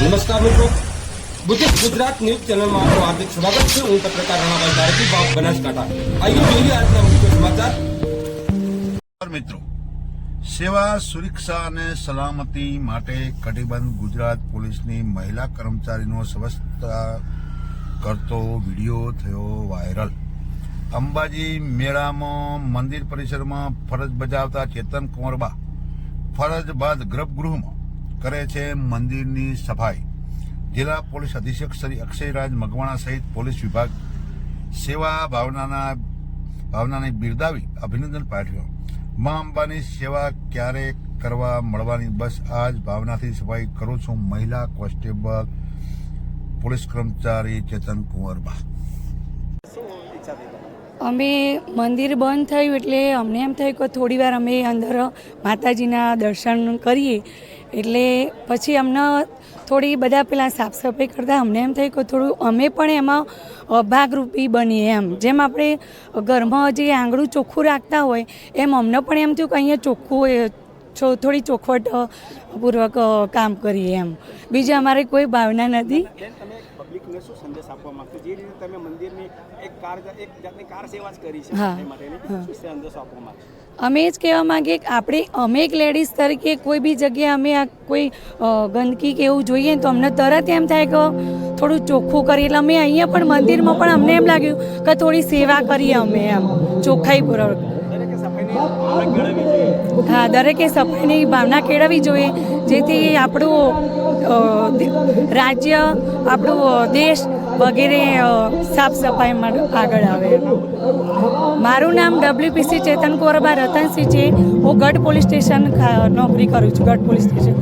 નમસ્કાર મિત્રો. Buddhist Gujarat news ચેનલમાં આપનું હાર્દિક સ્વાગત છે. હું પત્રકાર રણાભાઈ ધારકી બાપ બનાસકાંઠા. આઈએ જોઈએ આજના મુખ્ય સમાચાર. મિત્રો. સેવા, સુરક્ષા અને સલામતી માટે કટિબંધ ગુજરાત પોલીસની મહિલા કર્મચારીનો સ્વસ્થતા કરતો વીડિયો થયો વાયરલ. અંબાજી મેળામાં મંદિર પરિસરમાં ફરજ બજાવતા ચેતન કુંવરબા ફરજ બાદ ગર્ભગૃહમાં કરે છે મંદિરની સફાઈ. જિલ્લા પોલીસ અધિક્ષક શ્રી અક્ષયરાજ મગવાણા સહિત પોલીસ વિભાગ સેવા ભાવનાના, ભાવનાને બિરદાવી અભિનંદન પાઠવ્યો. મા અંબાની સેવા ક્યારે કરવા મળવાની? બસ આજ ભાવનાથી સફાઈ કરું છું. મહિલા કોન્સ્ટેબલ પોલીસ કર્મચારી ચેતન કુંવરબા અમે મંદિર બંધ થયું એટલે અમને એમ થયું કે થોડી વાર અમે અંદર માતાજીના દર્શન કરીએ. એટલે પછી અમને થોડી બધા પેલા સાફ સફાઈ કરતાં અમને એમ થયું કે થોડું અમે પણ એમાં ભાગરૂપી બનીએ એમ. જેમ આપણે ઘરમાં જે આંગળું ચોખ્ખું રાખતા હોય, એમ અમને પણ એમ થયું કે અહીંયા ચોખ્ખું હોય થોડી ચોખવટ પૂર્વક કામ કરીએ એમ. બીજી અમારે કોઈ ભાવના નથી. બેન શું સંદેશ આપવા માંગશો? જે રીતે તમે મંદિરની એક કાર એક જાતની કાર સેવા જ કરી છે. એ માટેની શું સંદેશ આપવા માંગશો? અમે જ કહેવા માંગીએ કે આપણે અમે એક લેડીઝ તરીકે કોઈ બી જગ્યાએ અમે આ કોઈ ગંદકી કે એવું જોઈએ તો અમને તરત એમ થાય કે થોડું ચોખ્ખું કરીએ. એટલે અમે અહીંયા પણ મંદિરમાં પણ અમને એમ લાગ્યું કે થોડી સેવા કરીએ અમે એમ ચોખ્ખાઈપૂર્વક કેળવવી જોઈએ. હા દરેકે સફાઈની ભાવના કેળવવી જોઈએ. જેથી આપણું રાજ્ય, આપણું દેશ વગેરે સાફ સફાઈ આગળ આવે. મારું નામ ડબ્લ્યુપીસી ચેતન કોરબા રતનસિંહ છે. હું ગઢ પોલીસ સ્ટેશન નોકરી કરું છું, ગઢ પોલીસ સ્ટેશન.